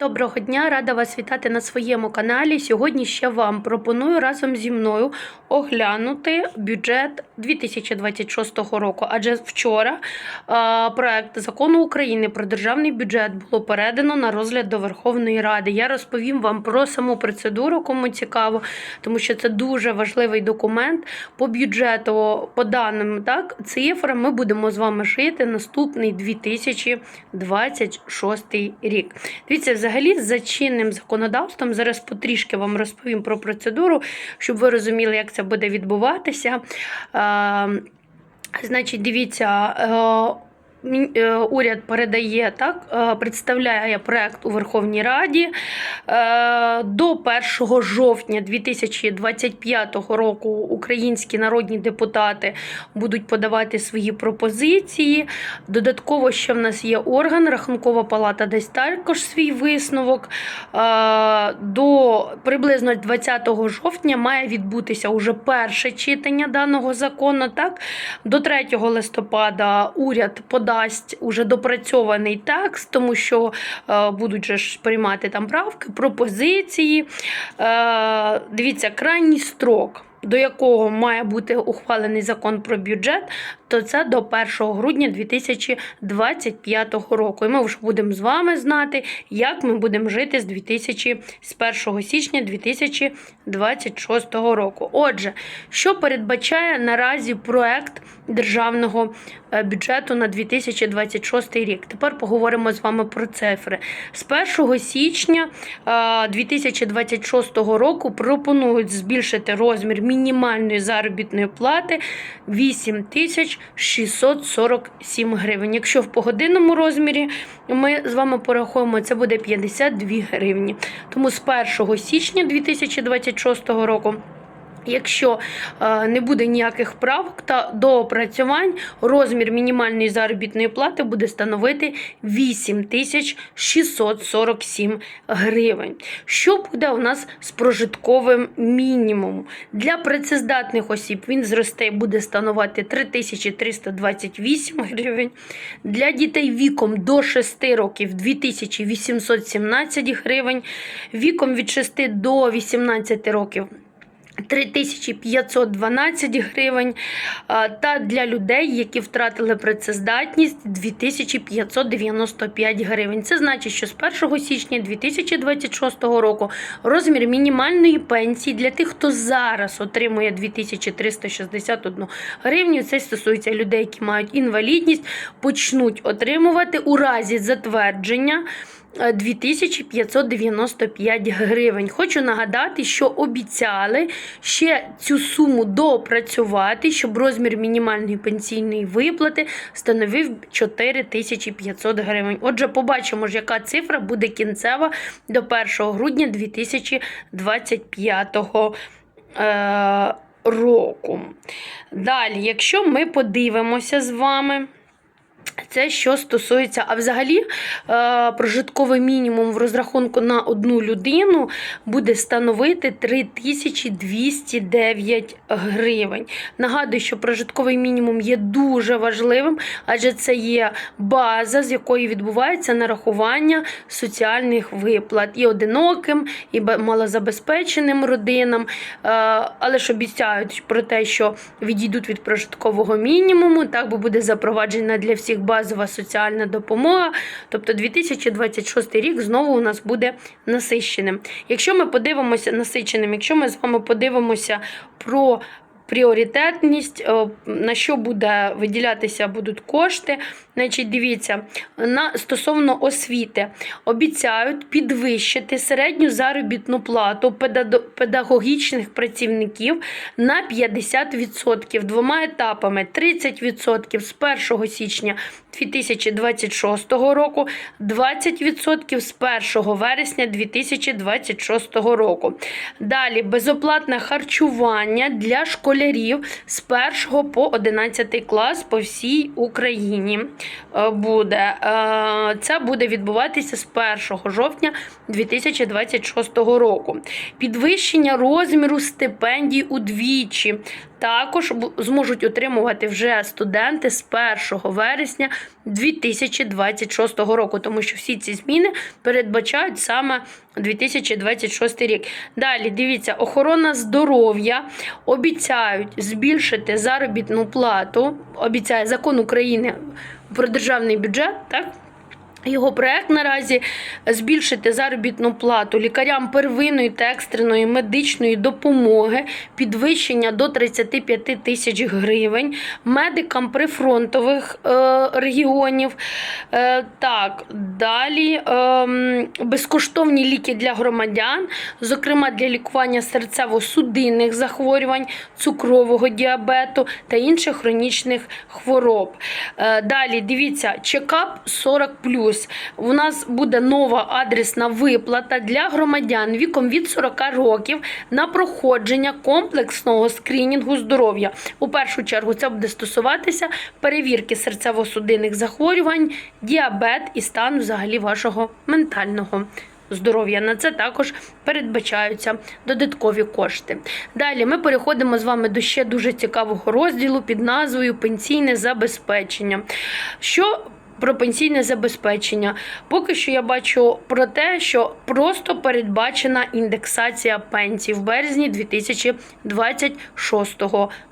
Доброго дня, рада вас вітати на своєму каналі. Сьогодні ще вам пропоную разом зі мною оглянути бюджет 2026 року. Адже вчора проект закону України про державний бюджет було передано на розгляд до Верховної Ради. Я розповім вам про саму процедуру, кому цікаво, тому що це дуже важливий документ по бюджету, по даним так, цифрам. Ми будемо з вами жити наступний 2026 рік. Дивіться, взагалі за чинним законодавством зараз потрішки вам розповім про процедуру, щоб ви розуміли, як це буде відбуватися. Е, Значить, дивіться. Е, Уряд передає так, е, представляє проект у Верховній Раді Е, до 1 жовтня 2025 року. Українські народні депутати будуть подавати свої пропозиції. Додатково ще в нас є орган, Рахункова палата дасть також свій висновок. До приблизно 20 жовтня має відбутися уже перше читання даного закону. Так? До 3 листопада уряд подасть уже допрацьований текст, тому що е, будуть же ж приймати там правки, пропозиції. Е, Дивіться, крайній строк. До якого має бути ухвалений закон про бюджет, то це до 1 грудня 2025 року. І ми вже будемо з вами знати, як ми будемо жити з 2000, з 1 січня 2026 року. Отже, що передбачає наразі проект державного е, бюджету на 2026 рік? Тепер поговоримо з вами про цифри. З 1 січня е, 2026 року пропонують збільшити розмір мінімальної заробітної плати 8 тисяч 647 гривень. Якщо в погодинному розмірі ми з вами порахуємо, це буде 52 гривні. Тому з 1 січня 2026 року. Якщо е, не буде ніяких правок та доопрацювань, розмір мінімальної заробітної плати буде становити 8647 гривень. Що буде у нас з прожитковим мінімумом? Для працездатних осіб він зросте і буде становити 3328 гривень. Для дітей віком до 6 років 2817 гривень. Віком від 6 до 18 років 3512 гривень, та для людей, які втратили працездатність 2595 гривень. Це значить, що з 1 січня 2026 року розмір мінімальної пенсії для тих, хто зараз отримує 2361 гривню, це стосується людей, які мають інвалідність, почнуть отримувати у разі затвердження. Е, 2595 гривень. Хочу нагадати, що обіцяли ще цю суму допрацювати, щоб розмір мінімальної пенсійної виплати становив 4500 гривень. Отже, побачимо ж, яка цифра буде кінцева до 1 грудня 2025 е, року. Далі, якщо ми подивимося з вами. Це що стосується, а взагалі е, прожитковий мінімум в розрахунку на одну людину буде становити 3209 гривень. Нагадую, що прожитковий мінімум є дуже важливим, адже це є база, з якої відбувається нарахування соціальних виплат і одиноким, і малозабезпеченим родинам. Е, але ж обіцяють про те, що відійдуть від прожиткового мінімуму, так бо буде запроваджена для всіх базова соціальна допомога. Тобто 2026 рік знову у нас буде насиченим. Якщо ми подивимося насиченим, якщо ми з вами подивимося про Пріоритетність, е, на що буде виділятися будуть кошти. Значить, дивіться, на стосовно освіти. Обіцяють підвищити середню заробітну плату педагогічних працівників на 50% двома етапами: 30% з 1 січня 2026 року, 20% з 1 вересня 2026 року. Далі. Безоплатне харчування для школярів школярів з 1 по 11 клас по всій Україні е, буде. Е, Це буде відбуватися з 1 жовтня 2026 року. Підвищення розміру стипендій удвічі. Також зможуть отримувати вже студенти з 1 вересня 2026 року, тому що всі ці зміни передбачають саме 2026 рік. Далі дивіться, охорона здоров'я обіцяють збільшити заробітну плату. Обіцяє закон України про державний бюджет, так? Його проект наразі збільшити заробітну плату лікарям первинної та екстреної медичної допомоги, підвищення до 35 тисяч гривень, медикам прифронтових е, регіонів. Е, так, далі ем, безкоштовні ліки для громадян, зокрема для лікування серцево-судинних захворювань, цукрового діабету та інших хронічних хвороб. Е, Далі дивіться, чекап 40 У нас буде нова адресна виплата для громадян віком від 40 років на проходження комплексного скринінгу здоров'я. У першу чергу це буде стосуватися перевірки серцево-судинних захворювань, діабет і стану взагалі вашого ментального здоров'я. На це також передбачаються додаткові кошти. Далі ми переходимо з вами до ще дуже цікавого розділу під назвою Пенсійне забезпечення. Що про пенсійне забезпечення. Поки що я бачу про те, що просто передбачена індексація пенсій в березні 2026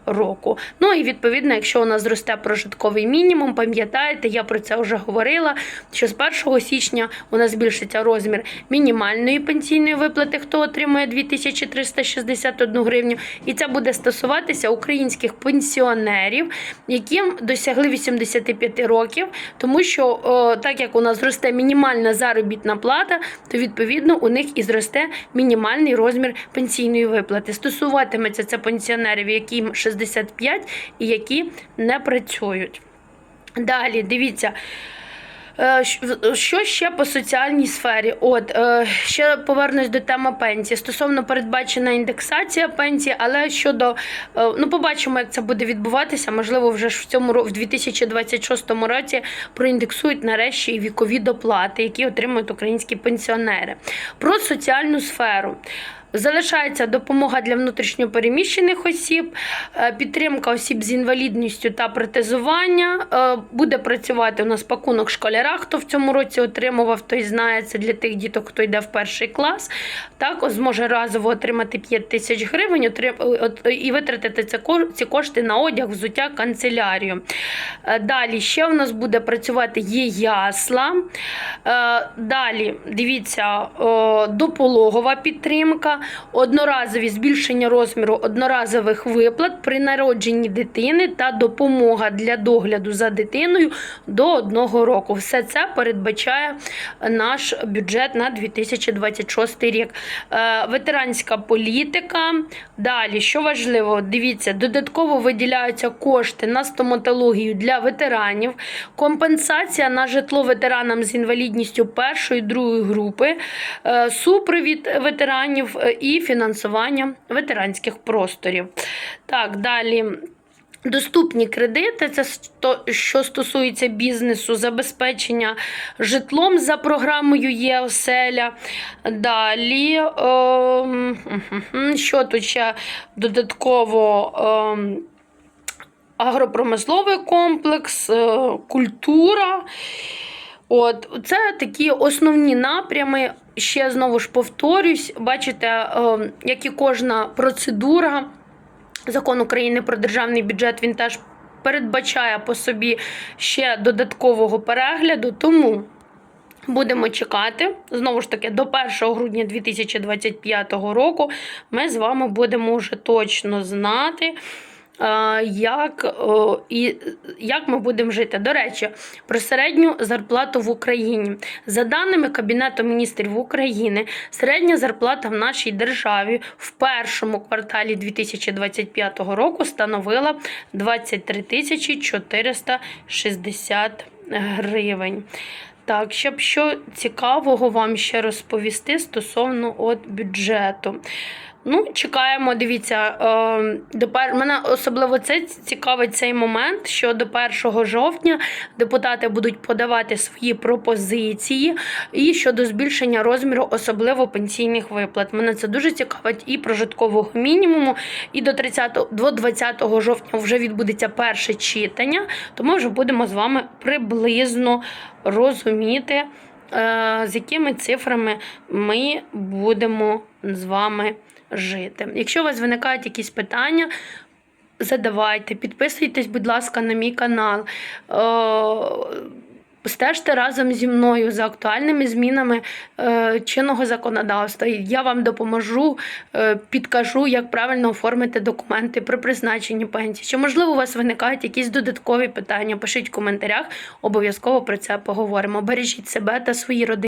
року. Ну і відповідно, якщо у нас зросте прожитковий мінімум, пам'ятаєте, я про це вже говорила. Що з 1 січня у нас збільшиться розмір мінімальної пенсійної виплати, хто отримує 2361 гривню, і це буде стосуватися українських пенсіонерів, яким досягли 85 років, тому що о, так як у нас зросте мінімальна заробітна плата, то відповідно у них і зросте мінімальний розмір пенсійної виплати. Стосуватиметься це пенсіонерів, яким 65 і які не працюють. Далі дивіться. Е, Що ще по соціальній сфері? От е, ще повернусь до теми пенсії. Стосовно передбачена індексація пенсії, але щодо е, ну побачимо, як це буде відбуватися. Можливо, вже ж в цьому в 2026 році проіндексують нарешті і вікові доплати, які отримують українські пенсіонери. Про соціальну сферу. Залишається допомога для внутрішньопереміщених осіб, е, підтримка осіб з інвалідністю та протезування. Е, Буде працювати у нас пакунок школяра, хто в цьому році отримував, той знає це для тих діток, хто йде в перший клас. Так, зможе разово отримати 5 тисяч гривень і витратити ці кошти на одяг, взуття, канцелярію. Е, Далі ще у нас буде працювати є ясла. Далі, дивіться, допологова підтримка, одноразові збільшення розміру одноразових виплат при народженні дитини та допомога для догляду за дитиною до одного року. Все це передбачає наш бюджет на 2026 рік. Е, Ветеранська політика. Далі, що важливо, дивіться, додатково виділяються кошти на стоматологію для ветеранів, компенсація на житло ветеранам з інвалідністю першої другої групи, е, супровід ветеранів і фінансування ветеранських просторів. Так, далі. Доступні кредити, це що стосується бізнесу, забезпечення житлом за програмою ЄОСЕЛЯ. Далі, ем, що тут ще додатково? Ем, агропромисловий комплекс, е, культура. От, це такі основні напрями. Ще знову ж повторюсь, бачите, е, як і кожна процедура. Закон України про державний бюджет він теж передбачає по собі ще додаткового перегляду. Тому будемо чекати. Знову ж таки, до 1 грудня 2025 року ми з вами будемо вже точно знати. Як, як ми будемо жити? До речі, про середню зарплату в Україні. За даними Кабінету міністрів України, середня зарплата в нашій державі в першому кварталі 2025 року становила 23 тисячі 460 гривень. Так, щоб що цікавого вам ще розповісти стосовно от бюджету. Ну, чекаємо, дивіться, е, до пер... мене особливо це цікавить цей момент, що до 1 жовтня депутати будуть подавати свої пропозиції і щодо збільшення розміру особливо пенсійних виплат. Мене це дуже цікавить і прожиткового мінімуму, і до 30, до 20 жовтня вже відбудеться перше читання, то ми вже будемо з вами приблизно розуміти, е, з якими цифрами ми будемо з вами жити. Якщо у вас виникають якісь питання, задавайте, підписуйтесь, будь ласка, на мій канал. Е, Стежте разом зі мною за актуальними змінами е, чинного законодавства. Я вам допоможу, е, підкажу, як правильно оформити документи при призначенні пенсії. Чи можливо у вас виникають якісь додаткові питання? Пишіть в коментарях, обов'язково про це поговоримо. Бережіть себе та свої родини.